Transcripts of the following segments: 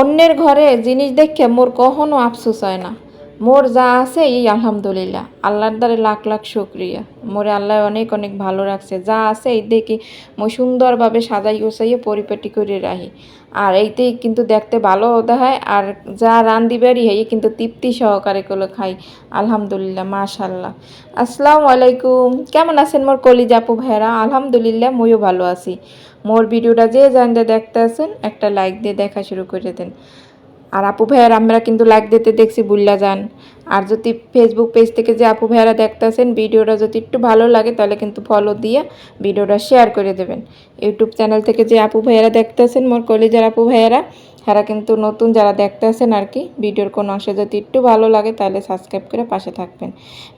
অন্যের ঘরে জিনিস দেখে মোর কখনো আফসোস হয় না। মোর যা আছে এই আলহামদুলিল্লাহ। আল্লাহর দ্বারে লাখ লাখ শুক্রিয়া। মোরে আল্লাহ অনেক অনেক ভালো রাখছে। যা আছে এই দেখি মই সুন্দরভাবে সাজাই গোছাইয়ে পরিপাটি করে রাখি। আর এইতেই কিন্তু দেখতে ভালো দেখায়। আর যা রান্ধি বাড়ি এই কিন্তু তৃপ্তি সহকারে করে খাই। আলহামদুলিল্লাহ মাশাল্লাহ আসসালামু আলাইকুম। কেমন আছেন মোর কলিজা আপু ভাইরা আলহামদুলিল্লাহ, মইও ভালো আছি। মোর ভিডিওটা যে জানতে দেখতে আছেন একটা লাইক দিয়ে দেখা শুরু করে দেন। আর আপু ভাইয়ার আমরা কিন্তু লাইক দিতে দেখছি বুল্লা যান। আর যদি ফেসবুক পেজ থেকে যে আপু ভাইয়ারা দেখতেছেন, ভিডিওটা যদি একটু ভালো লাগে, তাহলে কিন্তু ফলো দিয়ে ভিডিওটা শেয়ার করে দেবেন। ইউটিউব চ্যানেল থেকে যে আপু ভাইয়ারা দেখতেছেন, মোর কলেজের আপু ভাইয়ারা এরা কিন্তু নতুন যারা দেখতেছেন আর কি, ভিডিওর কোনো অংশে যদি একটু ভালো লাগে তাহলে সাবস্ক্রাইব করে পাশে থাকবেন।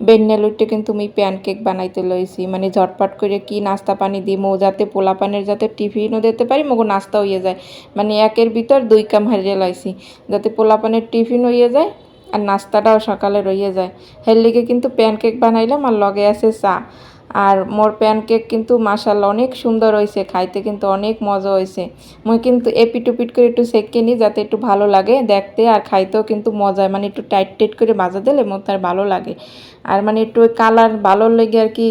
বেন্নে লুটে কিন্তু আমি প্যানকেক বানাইতে লইছি মানে ঝটপট করে কি নাস্তা পানি দিমো, যাতে পোলা পানের যাতে টিফিনও দিতে পারি, মগো নাস্তা হইয়ে যায়। মানে একের ভিতর দুই কাম হারিয়ে লাইছি, যাতে পোলা পানের টিফিন হইয়ে যায় আর নাস্তাটাও সকালে রইয়ে যায়। হের লিগে কিন্তু প্যানকেক বানাইলাম আর লগে আছে চা। আর মোর প্যানকেক কিন্তু মাসাল্লাহ অনেক সুন্দর হয়েছে খাইতে কিন্তু অনেক মজা হয়েছে মুই কিন্তু এপিট উপিট করে একটু সেঁকে নিই যাতে একটু ভালো লাগে দেখতে আর খাইতেও কিন্তু মজা মানে একটু টাইট টাইট করে ভাজা দিলে মোর তার ভালো লাগে। আর মানে একটু কালার ভালো লেগে আর কি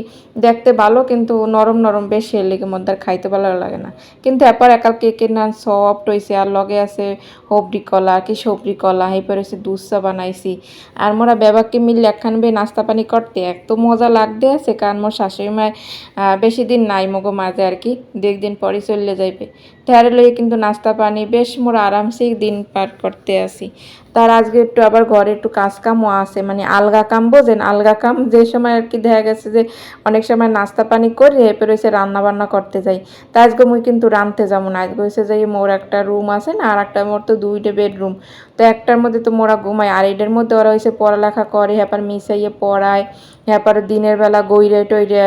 দেখতে ভালো, কিন্তু নরম নরম বেশি লেগে মধ্যে আর খাইতে ভালো লাগে না। কিন্তু এরপর একাল কেকের না সফট হয়েছে আর লগে আছে হবরি কলা, কি সবরি কলা, এরপর হচ্ছে দুধসা বানাইছি। আর মোরা বেবাকে মিললে একখান বে নাস্তা পানি করতে, এত মজা লাগতে আছে, কারণ মোর শাশুড়ি মায় বেশি দিন নাই মগো মাঝে আর কি দু একদিন পরে চলে যাইবে। তারে লইয়ে কিন্তু নাস্তা পানি, বেশ মোর আরামসে দিন পার করতে আসি। তার আজকে একটু আবার ঘরে একটু কাজ কামও আছে মানে আলগা কাম বোঝেন? আলগা কাম যে সময় আর কি দেখা গেছে যে অনেক সময় নাস্তা পানি করি, এরপর হয়েছে রান্না বান্না করতে যাই। তা আজকে মুই কিন্তু রাঁধতে যাব না। আজকে হয়েছে যে মোর একটা রুম আছে না আর একটা মোর তো দুইটা বেডরুম। তো একটার মধ্যে তো মোরা ঘুমায় আর এটার মধ্যে ওরা হয়েছে পড়ালেখা করে, হ্যাপার মিশাইয়ে পড়ায়, হ্যাপার দিনের বেলা গইরে টইরে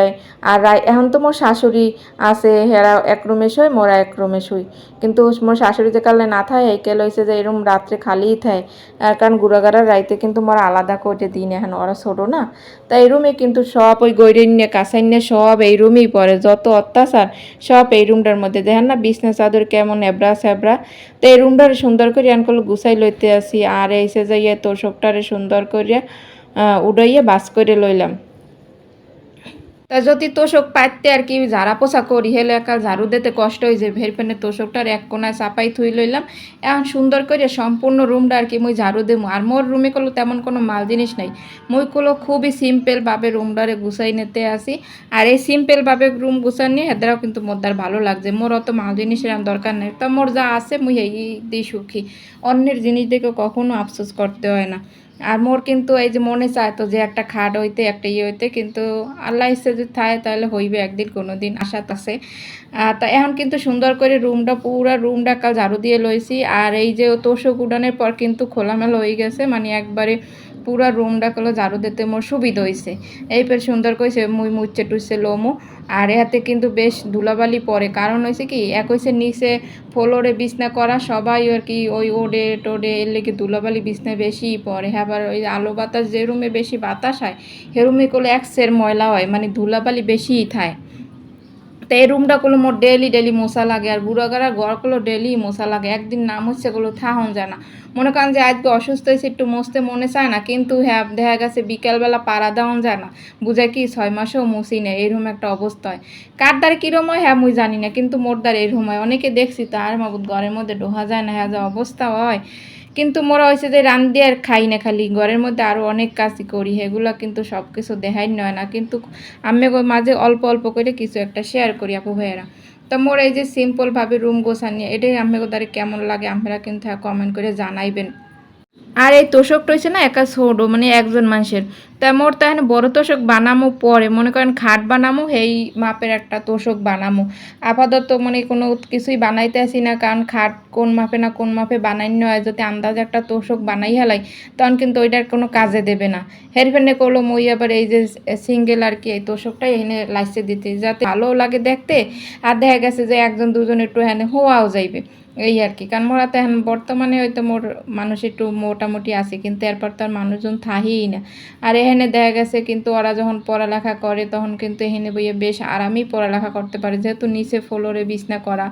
আর এখন তো মোর শাশুড়ি আছে, হেরা এক রুমে শুই মোরা এক রুমে শুই। কিন্তু মোর শাশুড়ি যে কালে না থাকে এই কেল হয়েছে যে এরম রাত্রে খালিই থাকে আর কারণ গুড়াগাড়ার রাইতে কিন্তু মোরা আলাদা করে দিন, এখন ওরা ছোটো না। তাই এই রুমে কিন্তু সব ওই গৈরিন নিয়ে কাঁসাই নিয়ে সব এই রুমেই পড়ে, যত অত্যাচার, সব এই রুমটার মধ্যে। দেখেন না, বিছনা চাদর কেমন এবড়া স্যাবড়া তো এই রুমটারে সুন্দর করে আনকল গুছাই লইতে আসি আর এসে যাইয়া সবটারে সুন্দর করিয়া উড়াইয়া বাস করে লইলাম। তা যদি তোষক পাইতে আর কি ঝাড়া পোছা করি, হেলে একা ঝাড়ু দিতে কষ্ট হয়ে যায় ভের পেনে তোষকটার এক কোনায় চাপাই থুই লইলাম। এখন সুন্দর করে সম্পূর্ণ রুমটা আর কি মুই ঝাড়ু দেবো আর মোর রুমে কোনো তেমন কোনো মাল জিনিস নাই। মুই কোনো খুবই সিম্পলভাবে রুমটারে গুছাই নিতে আসি। আর এই সিম্পলভাবে রুম গুছাই নিয়ে এদেরও কিন্তু মোদ্দার ভালো লাগছে। মোর অত মাল জিনিসের আর দরকার নেই। তা মোর যা আছে মুই এই দিয়ে সুখী। অন্যের জিনিস দেখে কখনো আফসোস করতে হয় না। আর মোর কিন্তু এই যে মনে চায় তো যে একটা খাট হইতে, একটা ইয়ে হইতে, কিন্তু আল্লাহ ইচ্ছে যদি থাকে তাহলে হইবে, একদিন কোনো দিন আশা আছে। তা এখন কিন্তু সুন্দর করে রুমটা, পুরো রুমটা কাল ঝাড়ু দিয়ে লইছি। আর এই যে তোষক উডানের পর কিন্তু খোলামেলা হয়ে গেছে মানে একবারে পুরা রুমটা কলো ঝাড়ু দিতে মোর সুবিধা হয়েছে এইপর সুন্দর কইছে, মুই মুচ্ছে টুচ্ছে লোমো। আর এহাতে কিন্তু বেশ ধুলাবালি পড়ে। কারণ হয়েছে কি, এক হয়েছে নিচে ফ্লোরে বিছনা করা, সবাই আর কি ওই ওডে টোডে এর লেগে ধুলাবালি বিছনায় বেশি হ্যাঁ আবার ওই আলো বাতাস যে রুমে বেশি বাতাস হয়, সে রুমে করলে এক সের ময়লা হয় মানে ধুলাবালি বেশিই থাকে তো এই রুমটা করল মোর ডেলি ডেলি মশা লাগে আর বুড়াগাড়ার ঘর করল ডেলি মশা লাগে। একদিন নাম হচ্ছে গুলো থাহন যায় না। মনে করেন যে আজকে অসুস্থ হয়েছে একটু মসতে মনে চায় না, কিন্তু হ্যাঁ দেখা গেছে বিকেলবেলা পাড়া দেওয়ান যায় না। বুঝায় কি ছয় মাসেও মসি নেয় এরকম একটা অবস্থা হয় কার দ্বারে কীরকম হয় হ্যাঁ মুই জানি না, কিন্তু মোর দ্বারা এরকম হয়। অনেকে দেখছি তার মাবুদ ঘরের মধ্যে ডোহা যায় না হ্যাঁ যা অবস্থা হয়। কিন্তু মোরা হয়েছে যে রান্ধি আর খাই না খালি। ঘরের মধ্যে আরও অনেক কাজই করি হেগুলো কিন্তু সব কিছু দেখাই নয় না। কিন্তু আমি মাঝে অল্প অল্প করে কিছু একটা শেয়ার করি, আপু ভাইয়েরা। তো মোর এই যে সিম্পলভাবে রুম গোছানি, এটাই আমি দ্বারা কেমন লাগে, আপনারা কিন্তু কমেন্ট করে জানাইবেন। আর এই তোষকটা হচ্ছে না, একা ছোটো মানে একজন মানুষের। তা মোর তাহলে বড় তোষক বানামো পরে, মনে করেন খাট বানামো এই মাপের একটা তোষক বানামো। আপাতত মানে কোনো কিছুই বানাইতে আসি না, কারণ খাট কোন মাপে না কোন মাপে বানাই হয় যদি আন্দাজে একটা তোষক বানাই হেলাই, তখন কিন্তু ওইটার কোনো কাজে দেবে না। হেরফেনে করল মই আবার এই যে সিঙ্গেল আর কি এই তোষকটাই এনে লাইসে দিতে, যাতে ভালো লাগে দেখতে। আর দেখা গেছে যে একজন দুজন একটু হ্যাঁ হওয়াও যাইবে। এই আর কি। কারণ মোরা তো এখন বর্তমানে হয়তো মোর মানুষ একটু মোটামুটি আছে, কিন্তু এরপর তো আর মানুষজন থাহিই না। আর এখানে দেখা গেছে কিন্তু ওরা যখন পড়ালেখা করে, তখন কিন্তু এখানে বইয়ে বেশ আরামেই পড়ালেখা করতে পারে, যেহেতু নিচে ফ্লোরে বিছনা করা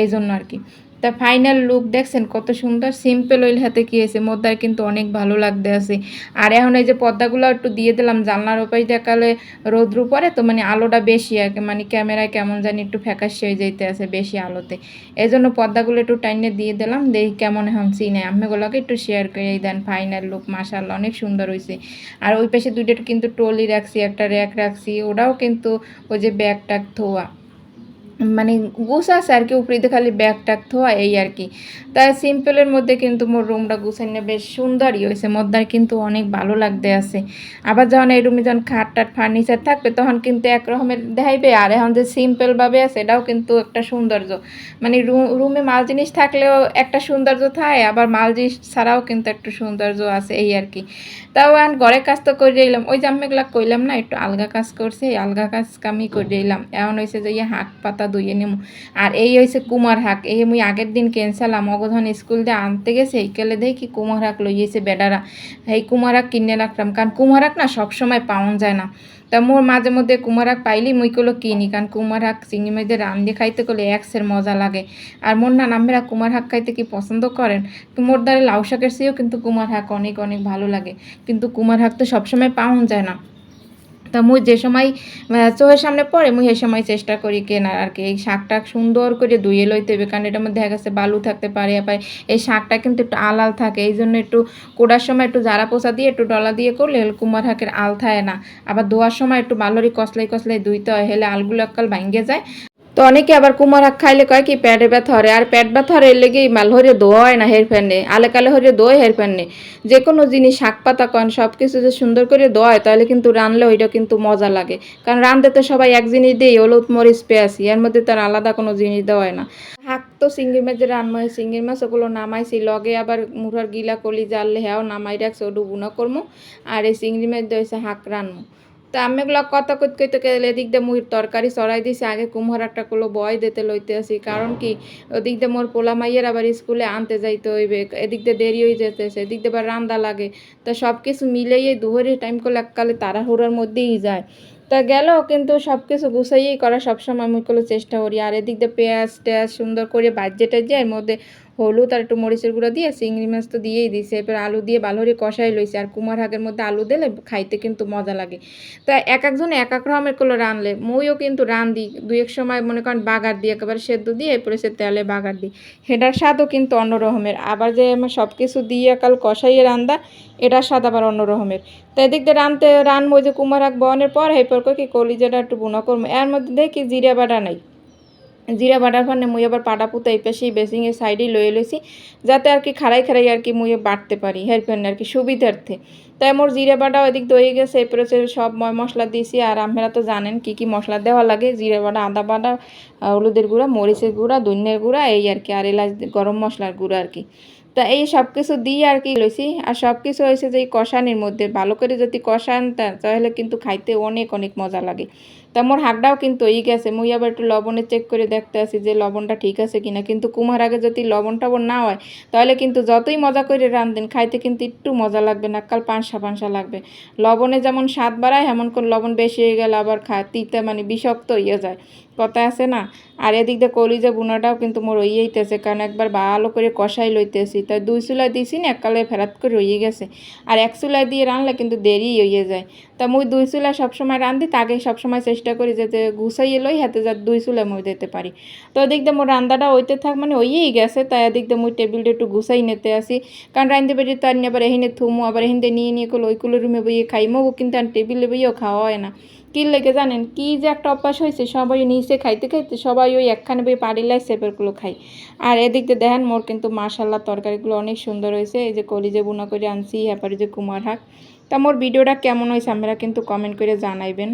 এই জন্য আর কি। তা ফাইনাল লুক দেখছেন? কত সুন্দর সিম্পল ওইল হাতে কি হয়েছে? মোদ্দার কিন্তু অনেক ভালো লাগতে আছে। আর এখন এই যে পর্দাগুলো একটু দিয়ে দিলাম জানলার ওপাশ দেখালে রোদ্রু পরে তো মানে আলোটা বেশি কি, মানে ক্যামেরায় কেমন জানি একটু ফ্যাকাশে হয়ে যাইতে আছে বেশি আলোতে। এই জন্য পর্দাগুলো একটু টাইনে দিয়ে দিলাম দেখি কেমন এখন সিনে আমিগুলোকে একটু শেয়ার করে দেন ফাইনাল লুক মাসাল্লাহ অনেক সুন্দর হয়েছে আর ওই পাশে দুইটা কিন্তু ট্রলি রাখছি একটা র্যাক রাখছি ওটাও কিন্তু ওই যে ব্যাগ ট্যাগ ধোয়া। মানে গুছাছে আর কি উপরে দিয়ে খালি ব্যাগ ট্যাগ থোয়া এই আর কি। তাই সিম্পলের মধ্যে কিন্তু মোর রুমটা গুছাইনে বেশ সুন্দরই হয়েছে, মদ্দার কিন্তু অনেক ভালো লাগতে আছে। আবার যখন এই রুমে যখন খাট টাট ফার্নিচার থাকবে, তখন কিন্তু এক রকমের দেখাইবে, আর এখন যে সিম্পলভাবে আছে, এটাও কিন্তু একটা সৌন্দর্য। মানে রুমে মাল জিনিস থাকলেও একটা সৌন্দর্য থাকে, আবার মাল জিনিস ছাড়াও কিন্তু একটু সৌন্দর্য আছে এই আর কি। তাও এখন ঘরের কাজ তো করে দিলাম ওই এগুলা কইলাম না, একটু আলগা কাজ করছে, এই আলগা কাজ আমি করে দিলাম এমন হয়েছে যে ইয়ে হাঁক পাতা ধুয়ে নিম। আর এই হয়েছে কুমার হাক। এই মুই আগের দিন ক্যান্সালাম অগধন স্কুল দিয়ে আনতে গেছে এইকালে দেখি কুমার হাঁক লইয়েছে বেডারা। এই কুমার হাঁক কিনে রাখলাম, কারণ কুমার হাঁক না সবসময় পাওয়া যায় না। তা মোর মাঝে মধ্যে কুমার হাঁক পাইলি মুই কলো কিনি কারণ কুমার হাঁক চিংড়ি মাছের রান্ধে খাইতে করলে একসের মজা লাগে। আর মোর না নামেরা কুমার হাক খাইতে কি পছন্দ করেন? মোর দ্বারে লাউ শাকের চেয়েও কিন্তু কুমার হাঁক অনেক অনেক ভালো লাগে। কিন্তু কুমার হাক তো সবসময় পাওয়া যায় না। তা মুই যে সময় চোখের সামনে পড়ে, মুই সেই সময় চেষ্টা করি কেনার আর কি। এই শাকটা সুন্দর করে ধুয়ে লইতে হবে, কারণ এটার মধ্যে দেখা গেছে বালু থাকতে পারে, আবার এই শাকটা কিন্তু একটু আলাল থাকে, এই জন্য একটু কোড়ার সময় একটু জারা পোসা দিয়ে, একটু ডলা দিয়ে করলে কুমার হাঁকের আল থাকে না। আবার ধোয়ার সময় একটু বালরি কসলাই কসলাই ধুইতে হয়, হলে আলগুলো এককাল ভাঙ্গে যায় তো অনেকে আবার কুমার হাঁক খাইলে কয় কি, পেটে ব্যথা হরে। আর পেট ব্যথা হরে লেগে মাল হরে ধোয়া না হের ফ্যানে আলে কালে হরে দোয় হের ফ্যানে যে কোনো জিনিস শাক পাতা কন সব কিছু যে সুন্দর করে দোয় তাহলে কিন্তু রানলে ওইটা কিন্তু মজা লাগে। কারণ রানতে তো সবাই এক জিনিস দিই হলুদ মরিচ, পেঁয়াজি এর মধ্যে তার আলাদা কোনো জিনিস দেওয়া হয় না। হাক তো চিংড়ি মাছ রান্না হয় চিংড়ি মাছ ওগুলো নামাইছি, লগে আবার মুঠার গিলা কলি জানলে হ্যাঁ নামাই রাখছে ওটু বুনা করমু। আর এই চিংড়ি মাছ দিয়েছে হাক রানমু তা আমি এগুলো কথা কইতে কইতে গেলে এদিক দিয়ে মুই তরকারি চড়াই দিছি, আগে কুমড় একটা করল বয় দিতে লইতে আসি। কারণ কি, ওদিক দিয়ে মোর পোলা মাইয়ের আবার স্কুলে আনতে যাইতে হইবে, এদিক দিয়ে দেরি হয়ে যেতেছে এদিক দিয়ে আবার রান্দা লাগে। তা সব কিছু মিলেই দুপুরে টাইম করলে এককালে তাড়াহুড়োর মধ্যেই যায়। তা গেল, কিন্তু সব কিছু গুছাইয়েই করা সবসময় আমি করলে চেষ্টা করি। আর এদিক দিয়ে পেঁয়াজ টেয়াজ সুন্দর করে বাজ্যেটা দিয়ে এর মধ্যে হলুদ আর একটু মরিচের গুঁড়ো দিয়ে চিংড়ি মাছ তো দিয়েই দিছে। এরপর আলু দিয়ে ভালো করে কষাই লইছে। আর কুমার হাগের মধ্যে আলু দিলে খাইতে কিন্তু মজা লাগে। তা এক একজন এক এক রকমের করলে রানলে মুইও কিন্তু রান দিই দু এক সময় মনে করেন বাগার দিই একেবারে সেদ্ধ দিয়ে এরপরে সে তেলে বাগার দিই। সেটার স্বাদও কিন্তু অন্য রকমের। আবার যে আমার সব কিছু দিয়ে কাল কষাইয়ে রান্দা এটার স্বাদ আবার অন্য রকমের। তো এদিক দিয়ে রানতে রানবো যে কুমার হাক বনের পর, এরপর কি কলিজাটা একটু বুনা করব। এর মধ্যে দেখি জিরা বাটা নাই। জিরা বাটার ফানে মুই আবার পাটা পুতা এই পাশেই বেসিংয়ের সাইডেই লয়ে লইছি, যাতে আর কি খাড়াই খাড়াই আর কি মুই বাটতে পারি হেয়ার হেরফেন আর কি সুবিধার্থে। তাই মোর জিরে বাটাও এদিক দই গেছে, এরপরে হচ্ছে সব ময় মশলা দিয়েছি। আর আপনারা তো জানেন কি কি মশলা দেওয়া লাগে, জিরে বাটা, আদা বাটা হলুদের গুঁড়া, মরিচের গুঁড়া, ধনিয়ার গুঁড়া, এই আর কি, আর এলাচ গরম মশলার গুঁড়া আর কি। তা এই সব কিছু দিয়ে আর কি লইছি। আর সব কিছু হয়েছে যে এই কষানির মধ্যে, ভালো করে যদি কষান তাহলে কিন্তু খাইতে অনেক অনেক মজা লাগে। তা মোর হাগটাও কিন্তু এই গেছে। মুই আবার একটু লবণে চেক করে দেখতে আসি যে লবণটা ঠিক আছে কিনা। কিন্তু কুমার আগে যদি লবণ টবণ না হয়, তাহলে কিন্তু যতই মজা করে রান্ধেন খাইতে কিন্তু একটু মজা লাগবে না। কাল পাঁচশা লাগবে। লবণে যেমন স্বাদ বাড়ায় এমন কোন লবণ বেশি হয়ে গেলে আবার খা তিতে মানে বিষাক্ত হয়ে যায়। কথা আছে না। আর এদিক দিয়ে কলিজা বুনাটাও কিন্তু মোর হইয়েইতেছে কারণ একবার ভালো করে কষাই লইতেছি তাই দুই চুলা দিছি না, এককালে ফেরাত করে রয়ে গেছে। আর এক চুলা দিয়ে রানলে কিন্তু দেরি হয়ে যায়। তা মুই দুই চুলা সবসময় রান্ধি তাকে সবসময় চেষ্টা করি যাতে গুছাইয়ে লই হাতে যাতে দুই চুলা মুই দিতে পারি তো এদিক দিয়ে মোর রান্দাটা ওইতে থাক মানে হইয়েই গেছে। তাই এদিক দিয়ে মুই টেবিলটা একটু গুছাই নিতে আসি কারণ রান্ধতে পারি তো আর আবার এহিনে থুমু আবার এহিনে নিয়ে নিয়ে করল ওইগুলো রুমে বইয়ে খাইমো কিন্তু আর টেবিলে বইয়েও খাওয়া হয় না। কি লেগে জানেন? কি যে একটা অভ্যাস হয়েছে, সবাই নিচে খাইতে খাইতে সবাই ওই একখানে বই পারিলাই সেপেরগুলো খাই আর এদিক দিয়ে দেখেন, মোর কিন্তু মাশাল্লাহ তরকারিগুলো অনেক সুন্দর হয়েছে। এই যে কলিজে বুনা করে আনছি হ্যাপারি যে কুমার হাক। তা মোর ভিডিওটা কেমন হয়েছে, আপনারা কিন্তু কমেন্ট করে জানাইবেন।